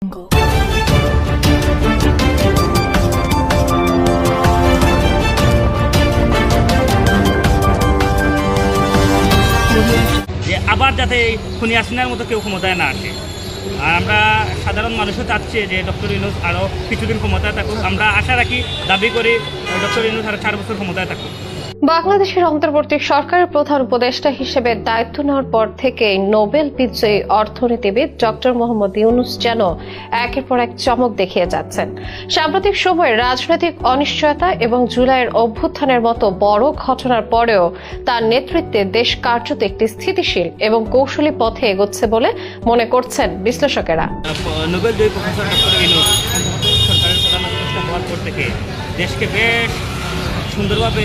যে আবার যাতে খুনি হাসিনার মতো কেউ ক্ষমতায় না আসে। আর আমরা সাধারণ মানুষও চাচ্ছে যে ডক্টর ইনুস আরও কিছুদিন ক্ষমতায় থাকুক। আমরা আশা রাখি, দাবি করি, ডক্টর ইনুস আরও চার বছর ক্ষমতায় থাকুক। বাংলাদেশের অন্তর্বর্তী সরকারের প্রধান উপদেষ্টা হিসেবে দায়িত্ব নেওয়ার পর থেকে নোবেল বিজয়ী অর্থনীতিবিদ ডক্টর মোহাম্মদ ইউনুস যেন একের পর এক চমক দেখিয়ে যাচ্ছেন। সাম্প্রতিক সময়ে রাজনৈতিক অনিশ্চয়তা এবং জুলাইয়ের অভ্যুত্থানের মতো বড় ঘটনার পরেও তার নেতৃত্বে দেশ কার্যত একটি স্থিতিশীল এবং কৌশলী পথে এগোচ্ছে বলে মনে করছেন বিশ্লেষকেরা। দেশকে বেশ সুন্দরভাবে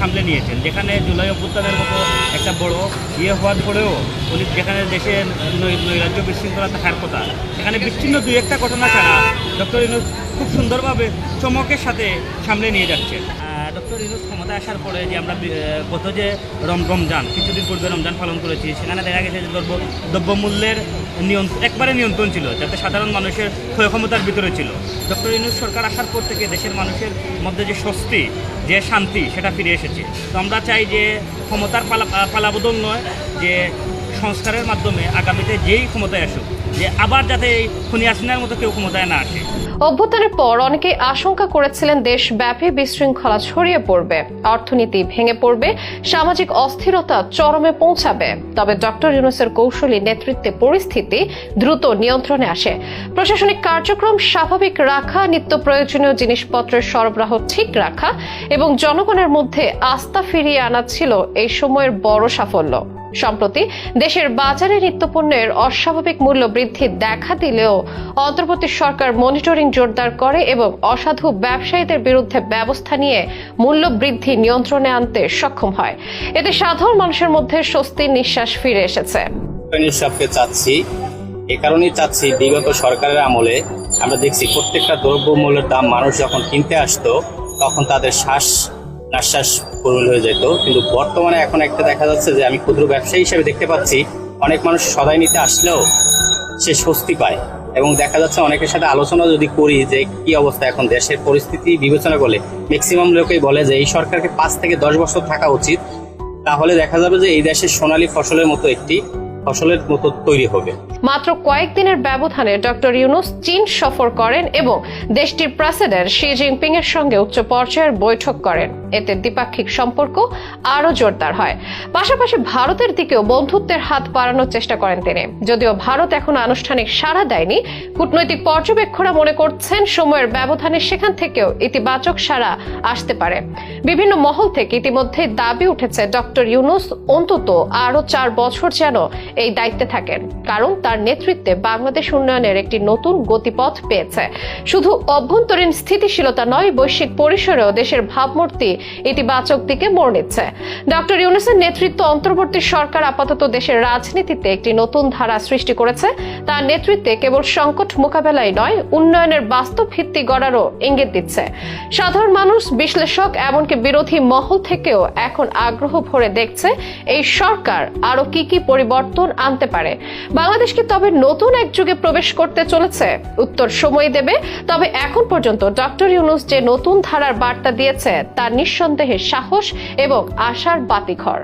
সামলে নিয়েছেন। যেখানে জুলাই অভ্যুত্থানের মতো একটা বড় ইয়ে হওয়ার পরেও উনি যেখানে দেশে নৈরাজ্য বিশৃঙ্খলা থাকার কথা, সেখানে বিচ্ছিন্ন দুই একটা ঘটনা ছাড়া ডক্টর ইনুস খুব সুন্দরভাবে চমকের সাথে সামলে নিয়ে যাচ্ছেন। ডক্টর ইনুস ক্ষমতায় আসার পরে যে আমরা গত যে রম, রমজান, কিছুদিন পূর্বে রমজান পালন করেছি, সেখানে দেখা গেছে যে দ্রব্য, দ্রব্যমূল্যের নিয়ন্ত্রণ একবারে নিয়ন্ত্রণ ছিল, যাতে সাধারণ মানুষের ক্ষয় ক্ষমতার ভিতরে ছিল। ডক্টর ইনুস সরকার আসার পর থেকে দেশের মানুষের মধ্যে যে স্বস্তি, যে শান্তি, সেটা ফিরে এসেছে। তো আমরা চাই যে ক্ষমতার পালা, পালাবদল নয়, যে সংস্কারের মাধ্যমে আগামীতে যেই ক্ষমতায় আসুক যে আবার যাতে এই খুনি হাসিনার মতো কেউ ক্ষমতায় না আসে। অভ্যুত্থানের পর অনেকেই আশঙ্কা করেছিলেন দেশব্যাপী বিশৃঙ্খলা ছড়িয়ে পড়বে, অর্থনীতি ভেঙে পড়বে, সামাজিক অস্থিরতা চরমে পৌঁছাবে। তবে ডক্টর ইউনুসের কৌশলী নেতৃত্বে পরিস্থিতি দ্রুত নিয়ন্ত্রণে আসে। প্রশাসনিক কার্যক্রম স্বাভাবিক রাখা, নিত্য প্রয়োজনীয় জিনিসপত্রের সরবরাহ ঠিক রাখা এবং জনগণের মধ্যে আস্থা ফিরিয়ে আনা ছিল এই সময়ের বড় সাফল্য। সম্প্রতি দেশের বাজারে নিত্যপণ্যের অস্বাভাবিক মূল্য বৃদ্ধি দেখা দিলেও অন্তর্বর্তী সরকার মনিটরিং জোরদার করে এবং অসাধু ব্যবসায়ীদের বিরুদ্ধে ব্যবস্থা নিয়ে মূল্য বৃদ্ধি নিয়ন্ত্রণে আনতে সক্ষম হয়। এতে সাধারণ মানুষের মধ্যে স্বস্তির নিঃশ্বাস ফিরে এসেছে। চাচ্ছি, এ কারণেই চাচ্ছি বিগত সরকারের আমলে আমরা দেখছি প্রত্যেকটা দ্রব্যমূল্যের দাম মানুষ যখন কিনতে আসতো, তখন তাদের শ্বাস নাশ্বাস পূরণ হয়ে যেত। কিন্তু বর্তমানে এখন একটা দেখা যাচ্ছে যে আমি ক্ষুদ্র ব্যবসায়ী হিসেবে দেখতে পাচ্ছি, অনেক মানুষ সদাই নিতে আসলেও সে স্বস্তি পায়। এবং দেখা যাচ্ছে অনেকের সাথে আলোচনা যদি করি যে কি অবস্থা এখন দেশের পরিস্থিতি বিবেচনা করলে ম্যাক্সিমাম লোকেই বলে যে এই সরকারকে পাঁচ থেকে দশ বছর থাকা উচিত। তাহলে দেখা যাবে যে এই দেশের সোনালী ফসলের মতো একটি ফসলের মতো তৈরি হবে। মাত্র কয়েকদিনের ব্যবধানে ডক্টর ইউনুস চীন সফর করেন এবং দেশটির প্রেসিডেন্ট শি জিনপিং এর সঙ্গে উচ্চ পর্যায়ের বৈঠক করেন। এতে দ্বিপাক্ষিক সম্পর্ক আরও জোরদার হয়। পাশাপাশি ভারতের দিকেও বন্ধুত্বের হাত বাড়ানোর চেষ্টা করেন তিনি। যদিও ভারত এখন আনুষ্ঠানিক সাড়া দেয়নি, কূটনৈতিক পর্যবেক্ষকরা মনে করছেন সময়ের ব্যবধানে সেখান থেকেও ইতিবাচক সাড়া আসতে পারে। বিভিন্ন মহল থেকে ইতিমধ্যে দাবি উঠেছে, ডক্টর ইউনুস অন্তত আরও চার বছর যেন এই দায়িত্বে থাকেন। কারণ তার নেতৃত্বে বাংলাদেশ উন্নয়নের একটি নতুন গতিপথ পেয়েছে। শুধু অভ্যন্তরীণ স্থিতিশীলতা নয়, বৈশ্বিক পরিসরেও দেশের ভাবমূর্তি ইতিবাচক দিকে মোড় নিচ্ছে। ডক্টর ইউনুসের নেতৃত্ব অন্তর্বর্তী সরকার আপাতত দেশের রাজনীতিতে একটি নতুন ধারা সৃষ্টি করেছে। তার নেতৃত্বে কেবল সংকট মোকাবেলাই নয়, উন্নয়নের বাস্তব ভিত্তি গড়ারও ইঙ্গিত দিচ্ছে। সাধারণ মানুষ, বিশ্লেষক, এমনকি বিরোধী মহল থেকেও এখন আগ্রহ ভরে দেখছে, এই সরকার আরও কি কি পরিবর্তন আনতে পারে। বাংলাদেশ কি তবে নতুন এক যুগে প্রবেশ করতে চলেছে? উত্তর সময় দেবে, তবে এখন পর্যন্ত ডক্টর ইউনুস যে নতুন ধারার বার্তা দিয়েছে তা নিঃসন্দেহে সাহস এবং আশার বাতিঘর।